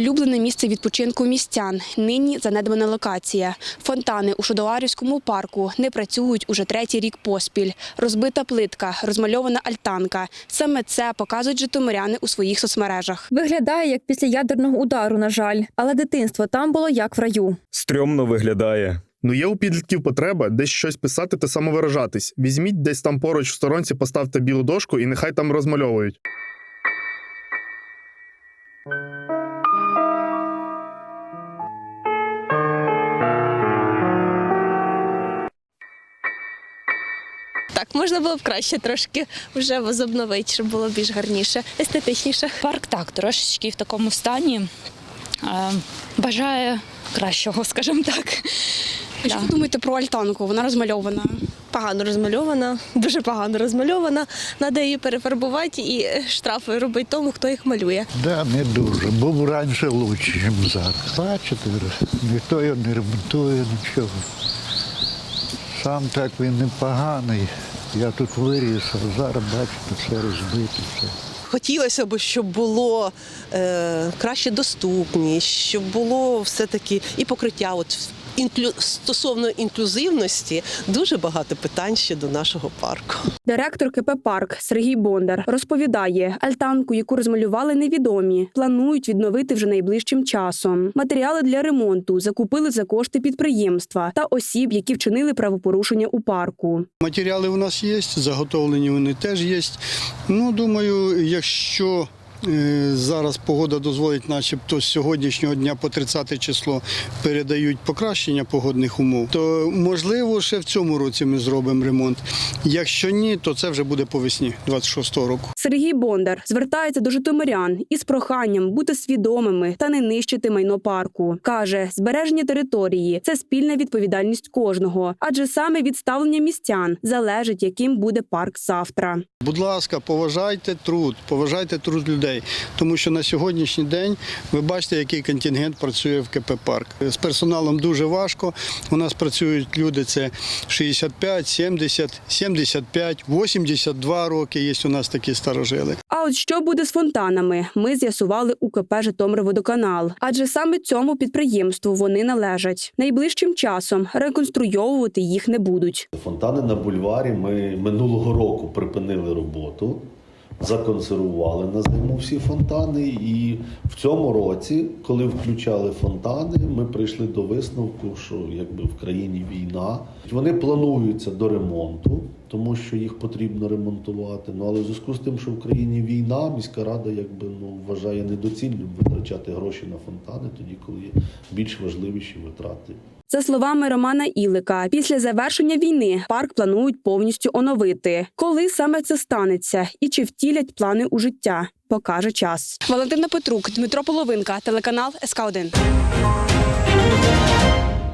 Улюблене місце відпочинку містян. Нині занедбана локація. Фонтани у Шодоларівському парку не працюють уже третій рік поспіль. Розбита плитка, розмальована альтанка. Саме це показують житомиряни у своїх соцмережах. Виглядає як після ядерного удару, на жаль, але дитинство там було як в раю. Стрьомно виглядає. Ну, є у підлітків потреба десь щось писати та самовиражатись. Візьміть десь там поруч в сторонці, поставте білу дошку і нехай там розмальовують. Можна було б краще трошки вже возобновити, щоб було більш гарніше, естетичніше. Парк так трошечки в такому стані. Е, Бажає кращого, скажімо так. А Що Да. ви думаєте про альтанку? Вона розмальована. Погано розмальована, дуже погано розмальована. Треба її перефарбувати і е, штрафи робити тому, хто їх малює. Да, не дуже. Був раніше краще, ніж зараз. Бачите, ніхто його не ремонтує, нічого. Сам так він непоганий. Я тут виріс, зараз бачите, все розбите. Все. Хотілося б, щоб було е, краще доступність, щоб було все-таки і покриття. От інклю... стосовно інклюзивності дуже багато питань ще до нашого парку. Директор КП Парк Сергій Бондар розповідає, альтанку, яку розмалювали невідомі, планують відновити вже найближчим часом. Матеріали для ремонту закупили за кошти підприємства та осіб, які вчинили правопорушення у парку. Матеріали у нас є, заготовлені вони теж є. Ну, думаю, якщо зараз погода дозволить, начебто з сьогоднішнього дня по 30 число передають покращення погодних умов, то можливо ще в цьому році ми зробимо ремонт. Якщо ні, то це вже буде по весні 26-го року. Сергій Бондар звертається до житомирян із проханням бути свідомими та не нищити майно парку. каже, збереження території це спільна відповідальність кожного, адже саме від ставлення містян залежить, яким буде парк завтра. Будь ласка, поважайте труд, поважайте труд людей, тому що на сьогоднішній день ви бачите, який контингент працює в КП Парк. З персоналом дуже важко. У нас працюють люди це 65, 70, 75, 82 роки. Є у нас такі старожили. А от що буде з фонтанами, ми з'ясували у КП «Житомирводоканал», адже саме цьому підприємству вони належать. Найближчим часом реконструйовувати їх не будуть. Фонтани на бульварі ми минулого року припинили роботу, законсервували на зиму всі фонтани. І в цьому році, коли включали фонтани, ми прийшли до висновку, що якби в країні війна. Вони плануються до ремонту, тому що їх потрібно ремонтувати. Ну але в зв'язку з тим, що в країні війна, міська рада якби ну вважає недоцільним витрачати гроші на фонтани, тоді коли є більш важливіші витрати. За словами Романа Ілика, після завершення війни парк планують повністю оновити. Коли саме це станеться і чи втілять плани у життя, покаже час. Валентина Петрук, Дмитро Половинка, телеканал СК 1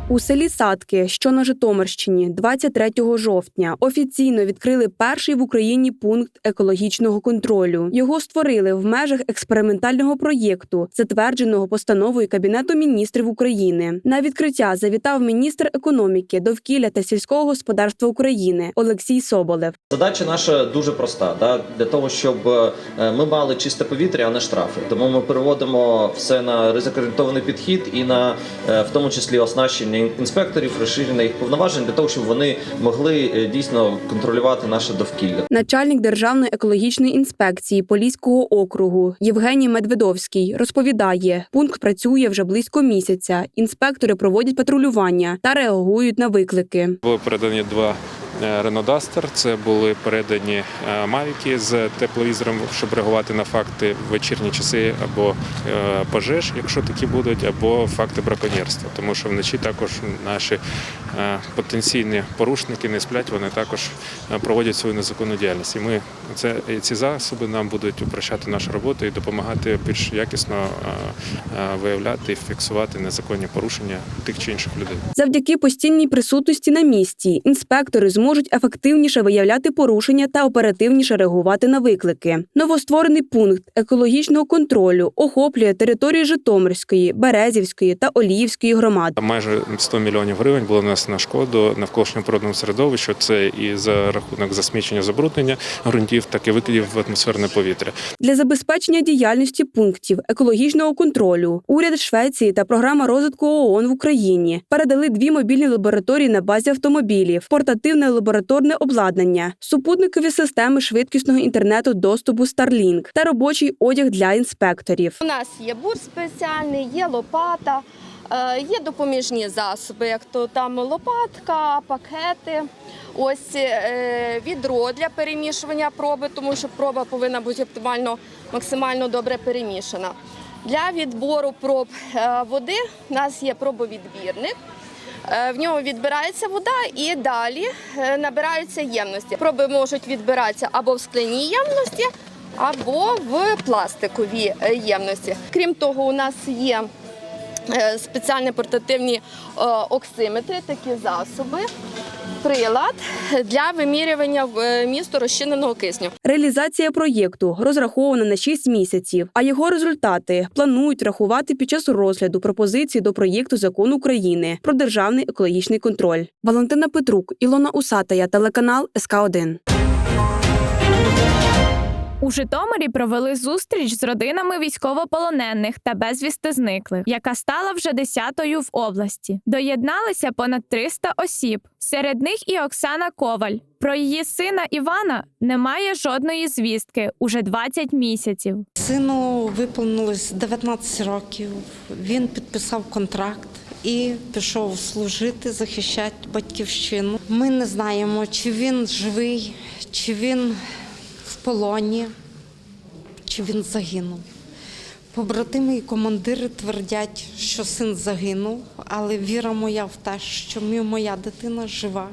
у селі Садки, що на Житомирщині, 23 жовтня офіційно відкрили перший в Україні пункт екологічного контролю. Його створили в межах експериментального проєкту, затвердженого постановою Кабінету міністрів України. На відкриття завітав міністр економіки, довкілля та сільського господарства України Олексій Соболев. Задача наша дуже проста. Да? Для того, щоб е, ми мали чисте повітря, а не штрафи. Тому ми переводимо все на ризикорієнтований підхід і на е, в тому числі оснащення інспекторів, розширення їх повноважень для того, щоб вони могли е, дійсно контролювати наше довкілля. Начальник Державної екологічної інспекції Поліського округу Євгеній Медведовський розповідає, пункт працює вже близько місяця. Інспектори проводять патрулювання та реагують на виклики. Були передані два Renault Duster, Це були передані е, мавіки з тепловізором, щоб реагувати на факти в вечірні часи або е, пожеж, якщо такі будуть, або факти браконьєрства. Тому що вночі також наші е, потенційні порушники не сплять, вони також е, проводять свою незаконну діяльність. І ми це ці засоби нам будуть упрощати нашу роботу і допомагати більш якісно е, е, виявляти і фіксувати незаконні порушення тих чи інших людей. Завдяки постійній присутності на місці інспектори зможуть зможуть ефективніше виявляти порушення та оперативніше реагувати на виклики. Новостворений пункт екологічного контролю охоплює території Житомирської, Березівської та Оліївської громад. Майже 100 мільйонів гривень було нанесено шкоду навколишньому природному середовищу. Це і за рахунок засмічення забруднення ґрунтів, так і викидів в атмосферне повітря. Для забезпечення діяльності пунктів екологічного контролю уряд Швеції та програма розвитку ООН в Україні передали дві мобільні лабораторії на базі автомобілів, портативне лабораторне обладнання, супутникові системи швидкісного інтернету доступу Starlink та робочий одяг для інспекторів. У нас є бур спеціальний, є лопата, е, є допоміжні засоби, як то там лопатка, пакети. Ось е, відро для перемішування проби, тому що проба повинна бути оптимально, максимально добре перемішана. Для відбору проб е, води у нас є пробовідбірник. Е, В ньому відбирається вода і далі е, набираються ємності. Проби можуть відбиратися або в скляній ємності, або в пластиковій е, ємності. Крім того, у нас є спеціальні портативні оксиметри, такі засоби, прилад для вимірювання е, місту розчиненого кисню. Реалізація проєкту розрахована на 6 місяців, а його результати планують рахувати під час розгляду пропозиції до проєкту закону України про державний екологічний контроль. Валентина Петрук, Ілона Усатая, телеканал СК 1 У Житомирі провели зустріч з родинами військовополонених та безвісти зниклих, яка стала вже десятою в області. Доєдналися понад 300 осіб. Серед них і Оксана Коваль. Про її сина Івана немає жодної звістки уже 20 місяців. Сину виповнилось 19 років. Він підписав контракт і пішов служити, захищати батьківщину. Ми не знаємо, чи він живий, чи він полоні, чи він загинув. Побратими і командири твердять, що син загинув, але віра моя в те, що моя дитина жива,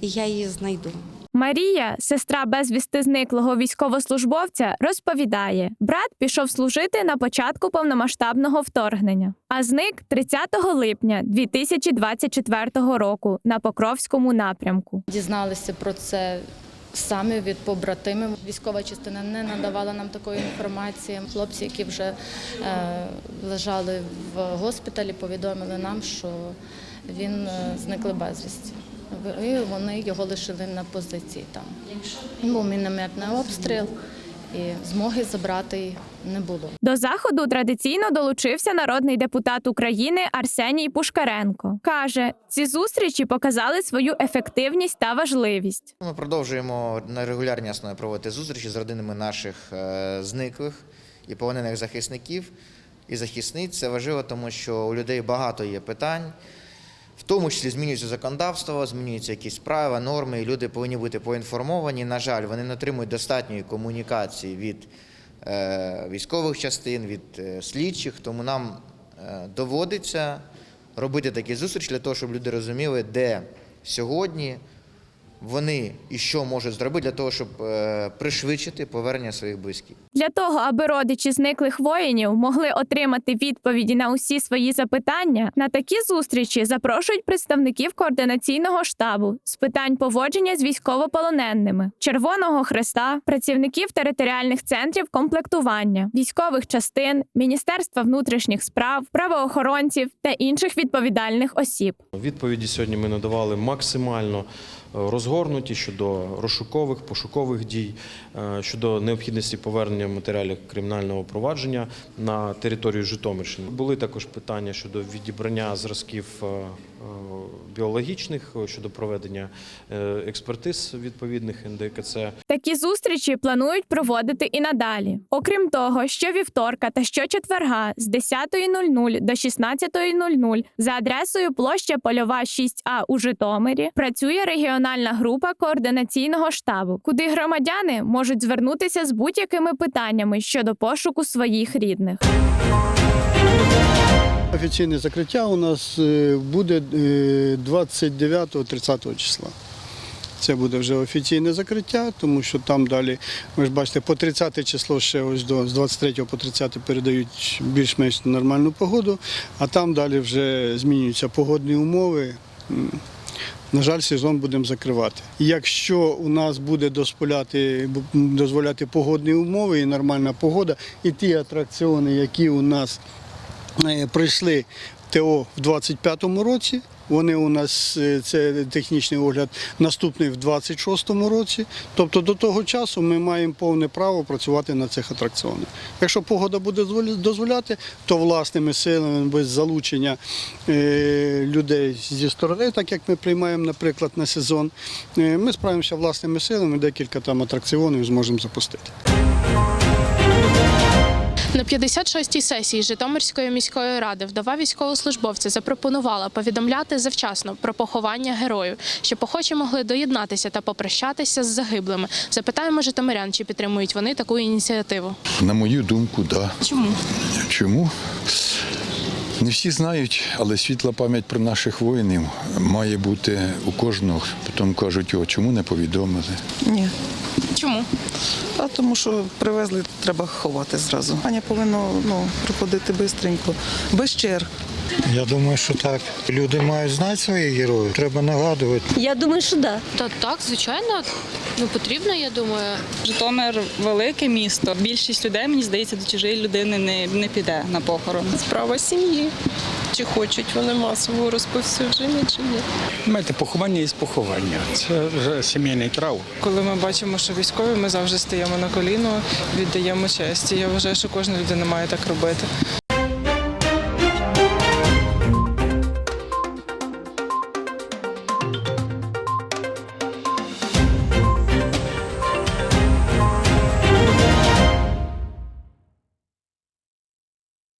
і я її знайду. Марія, сестра безвісти зниклого військовослужбовця, розповідає: брат пішов служити на початку повномасштабного вторгнення, а зник 30 липня 2024 року на Покровському напрямку. Дізналися про це самі від побратимів. Військова частина не надавала нам такої інформації. Хлопці, які вже е, лежали в госпіталі, повідомили нам, що він е, зникли безвісті. І вони його лишили на позиції там. Був мінометний обстріл, і змоги забрати не було. До заходу традиційно долучився народний депутат України Арсеній Пушкаренко. каже, ці зустрічі показали свою ефективність та важливість. Ми продовжуємо на регулярній основі проводити зустрічі з родинами наших е, зниклих і полонених захисників і захисниць. Це важливо, тому що у людей багато є питань. В тому числі змінюється законодавство, змінюються якісь правила, норми, і люди повинні бути поінформовані. На жаль, вони не отримують достатньої комунікації від військових частин, від е, слідчих, тому нам е, доводиться робити такі зустрічі для того, щоб люди розуміли, де сьогодні вони і що можуть зробити для того, щоб е, пришвидшити повернення своїх близьких. Для того, аби родичі зниклих воїнів могли отримати відповіді на усі свої запитання, на такі зустрічі запрошують представників координаційного штабу з питань поводження з військовополоненими, Червоного Хреста, працівників територіальних центрів комплектування, військових частин, Міністерства внутрішніх справ, правоохоронців та інших відповідальних осіб. Відповіді сьогодні ми надавали максимально розгорнуті щодо розшукових, пошукових дій, е, щодо необхідності повернення матеріалів кримінального провадження на територію Житомирщини. Були також питання щодо відібрання зразків е, е, біологічних щодо проведення експертиз відповідних НДКЦ. Такі зустрічі планують проводити і надалі. Окрім того, що вівторка та щочетверга з 10.00 до 16.00 за адресою площа Польова 6А у Житомирі працює регіональна група координаційного штабу, куди громадяни можуть звернутися з будь-якими питаннями щодо пошуку своїх рідних. Офіційне закриття у нас е, буде е, 29-30 числа. Це буде вже офіційне закриття, тому що там далі, ви ж бачите, по 30 число ще ось до з 23 по 30 передають більш-менш нормальну погоду, а там далі вже змінюються погодні умови. На жаль, сезон будемо закривати. Якщо у нас буде дозволяти, дозволяти погодні умови і нормальна погода, і ті атракціони, які у нас прийшли в ТО в 25-му році. Вони у нас е, це технічний огляд наступний в 26-му році. Тобто до того часу ми маємо повне право працювати на цих атракціонах. Якщо погода буде дозволяти, то власними силами без залучення е, людей зі сторони, так як ми приймаємо, наприклад, на сезон, е, ми справимося власними силами, декілька там атракціонів зможемо запустити. На 56-й сесії Житомирської міської ради вдова військовослужбовця запропонувала повідомляти завчасно про поховання героїв, щоб охочі могли доєднатися та попрощатися з загиблими. Запитаємо житомирян, чи підтримують вони таку ініціативу. На мою думку, так. Да. Чому? Чому? Не всі знають, але світла пам'ять про наших воїнів має бути у кожного. Потім кажуть, о, чому не повідомили. Ні. Чому? А тому що привезли, треба ховати зразу. Аня повинно ну, приходити швидко, без черг. Я думаю, що так. Люди мають знати своїх героїв. Треба нагадувати. Я думаю, що да. Та так, звичайно, ну потрібно, я думаю. Житомир велике місто. Більшість людей, мені здається, до чужої людини не, не піде на похорон. Справа сім'ї. Чи хочуть вони масового розповсюдження, чи ні? Знаєте, поховання із поховання. Це вже сімейний траур. Коли ми бачимо, що військові, ми завжди стаємо на коліно, віддаємо честь. Я вважаю, що кожна людина має так робити.